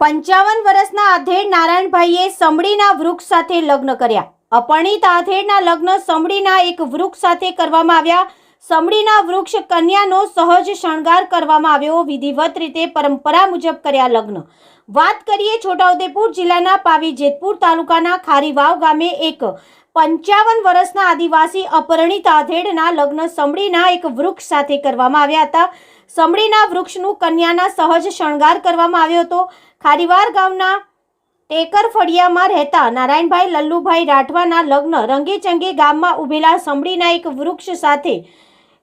પંચાવન વર્ષના આધેડ નારાયણભાઈએ સમડીના વૃક્ષ સાથે લગ્ન કર્યા. અપણિત આધેડના લગ્ન સમડીના એક વૃક્ષ સાથે કરવામાં આવ્યા. સમડીના વૃક્ષ કન્યાનો સહજ શણગાર કરવામાં આવ્યો. વિધિવત રીતે પરંપરા મુજબ કર્યા લગ્ન. વાત કરીએ છોટાઉદેપુર જિલ્લાના પાવી જેતપુર તાલુકાના ખારીવાવ ગામે એક પંચાવન વર્ષના આદિવાસી અપરણિતા આધેડના લગ્ન સમડીના એક વૃક્ષ સાથે કરવામાં આવ્યા હતા. સમડીના વૃક્ષનું કન્યાના સહજ શણગાર કરવામાં આવ્યો હતો. ખારીવાર ગામના ટેકર ફળિયામાં રહેતા નારાયણભાઈ લલ્લુભાઈ રાઠવાના લગ્ન રંગેચંગે ગામમાં ઉભેલા સમડીના એક વૃક્ષ સાથે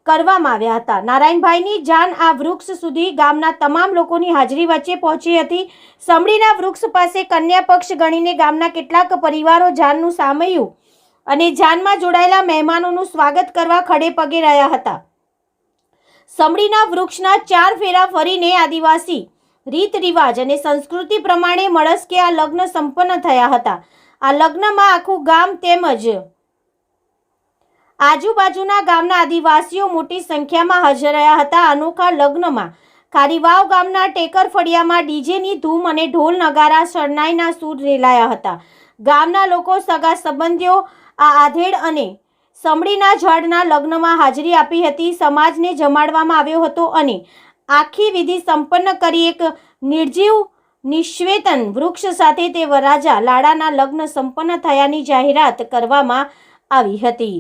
કરવામાં આવ્યા હતા. નારાયણભાઈની જાન આ વૃક્ષ સુધી ગામના તમામ લોકોની હાજરી વચ્ચે પહોંચી હતી. સમડીના વૃક્ષ પાસે કન્યા પક્ષ ગણીને ગામના કેટલાક પરિવારો જાનનું સામયું અને જાનમાં જોડાયેલા મહેમાનોનું સ્વાગત કરવા ખડે પગે રહ્યા હતા. સમડીના વૃક્ષના ચાર ફેરા ફરીને આદિવાસી રીત રિવાજ અને સંસ્કૃતિ પ્રમાણે મળસ્કે આ લગ્ન સંપન્ન થયા હતા. આ લગ્નમાં આખું ગામ તેમજ આજુબાજુના ગામના આદિવાસીઓ મોટી સંખ્યામાં હાજર રહ્યા હતા. અનોખા લગ્નમાં ખારીવાવ ગામના ટેકર ફળિયામાં ડીજેની ધૂમ અને ઢોલ નગારા શરણાઈના સૂર રેલાયા હતા. ગામના લોકો સગા સંબંધીઓ આ આધેડ અને સમડીના ઝાડના લગ્નમાં હાજરી આપી હતી. સમાજને જમાડવામાં આવ્યો હતો અને આખી વિધિ સંપન્ન કરી એક નિર્જીવ નિશ્વેતન વૃક્ષ સાથે તે વરાજા લાડાના લગ્ન સંપન્ન થયાની જાહેરાત કરવામાં આવી હતી.